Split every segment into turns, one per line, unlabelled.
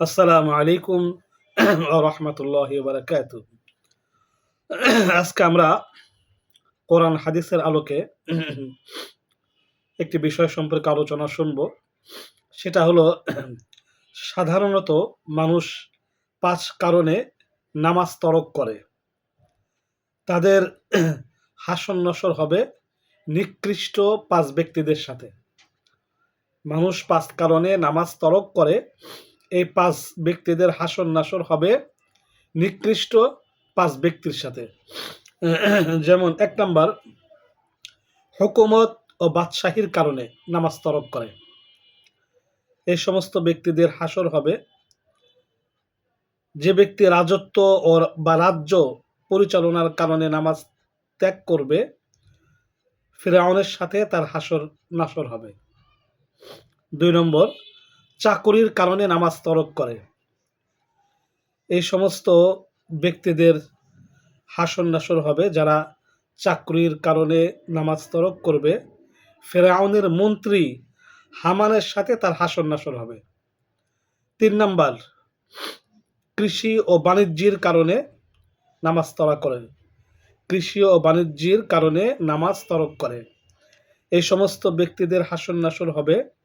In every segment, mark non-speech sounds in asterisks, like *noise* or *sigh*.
আসসালামু আলাইকুম রহমতুল্লাহ বারাকাত আজকে আমরা কোরআন হাদিসের আলোকে একটি বিষয় সম্পর্কে আলোচনা শুনব। সেটা হলো সাধারণত মানুষ পাঁচ কারণে নামাজ তরক করে। তাদের হাসন নসর হবে নিকৃষ্ট পাঁচ ব্যক্তিদের সাথে। মানুষ পাঁচ কারণে নামাজ তরক করে এই পাঁচ ব্যক্তিদের হাসর নাসর হবে নিকৃষ্ট পাঁচ ব্যক্তির সাথে। যেমন এক নাম্বার, হুকুমত ও বাদশাহীর কারণে নামাজ তরক করে। এই সমস্ত ব্যক্তিদের হাসর হবে যে ব্যক্তি রাজত্ব ও বা রাজ্য পরিচালনার কারণে নামাজ ত্যাগ করবে, ফেরাউনের সাথে তার হাসর নাসর হবে। দুই নম্বর চাকুরির কারণে নামাজ তরক করে। এই সমস্ত ব্যক্তিদের হাসন নাসর হবে যারা চাকরির কারণে নামাজ তরক করবে। ফেরাউনের মন্ত্রী হামানের সাথে তার হাসন নাসর হবে। তিন নাম্বার, কৃষি ও বাণিজ্যের কারণে নামাজ তরা করেন। কৃষি ও বাণিজ্যের কারণে নামাজ তরক করে এই সমস্ত ব্যক্তিদের হাসন নাসর হবে।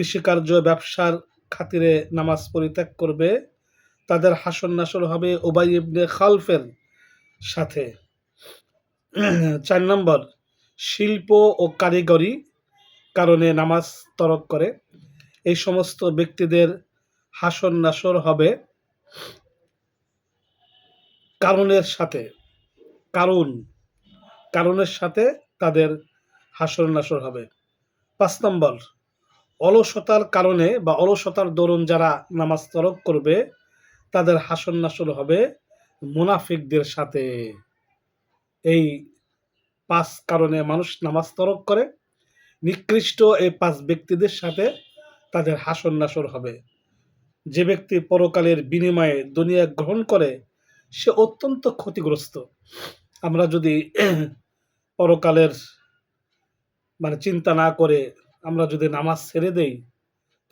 কৃষিকার্য ব্যবসার খাতিরে নামাজ পরিত্যাগ করবে। তাদের হাসন নাসর হবে ওবাই ইবনে খালফের সাথে। চার নম্বর, শিল্প ও কারিগরি কারণে নামাজ তরক করে। এই সমস্ত ব্যক্তিদের হাসন নাসর হবে। কারণের সাথে, কারণ, কারণের সাথে তাদের হাসর নাসর হবে। পাঁচ নম্বর অলসতার কারণে বা অলসতার দরুন যারা নামাজ তরক করবে, তাদের হাসন নাসল হবে মুনাফিকদের সাথে। এই পাঁচ কারণে মানুষ নামাজ তরক করে, নিকৃষ্ট এই পাঁচ ব্যক্তিদের সাথে তাদের হাসন নাসর হবে। যে ব্যক্তি পরকালের বিনিময়ে দুনিয়া গ্রহণ করে, সে অত্যন্ত ক্ষতিগ্রস্ত। আমরা যদি *clears throat* পরকালের মানে চিন্তা না করে আমরা যদি নামাজ ছেড়ে দেই,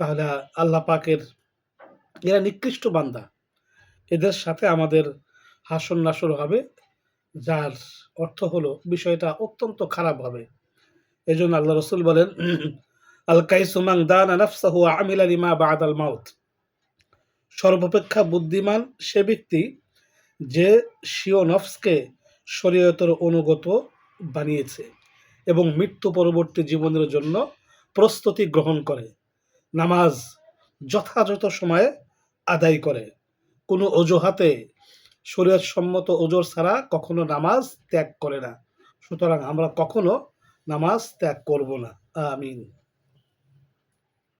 তাহলে আল্লাহ পাকের এরা নিকৃষ্ট বান্দা। এদের সাথে আমাদের হাসন নাসর হবে, যার অর্থ হলো বিষয়টা অত্যন্ত খারাপ হবে। এই জন্য আল্লাহ রসুল বলেন, আল কাইসুমাং দান আনাফসাহু আমিল বাদ আল মাউত। সর্বাপেক্ষা বুদ্ধিমান সে ব্যক্তি যে শিও নফসকে শরীয়তর অনুগত বানিয়েছে এবং মৃত্যু পরবর্তী জীবনের জন্য প্রস্তুতি গ্রহণ করে। নামাজ যথাযথ সময়ে আদায় করে। কোনো অজুহাতে শরীর সম্মত ওজোর ছাড়া কখনো নামাজ ত্যাগ করে না। সুতরাং আমরা কখনো নামাজ ত্যাগ করব না। আমিন।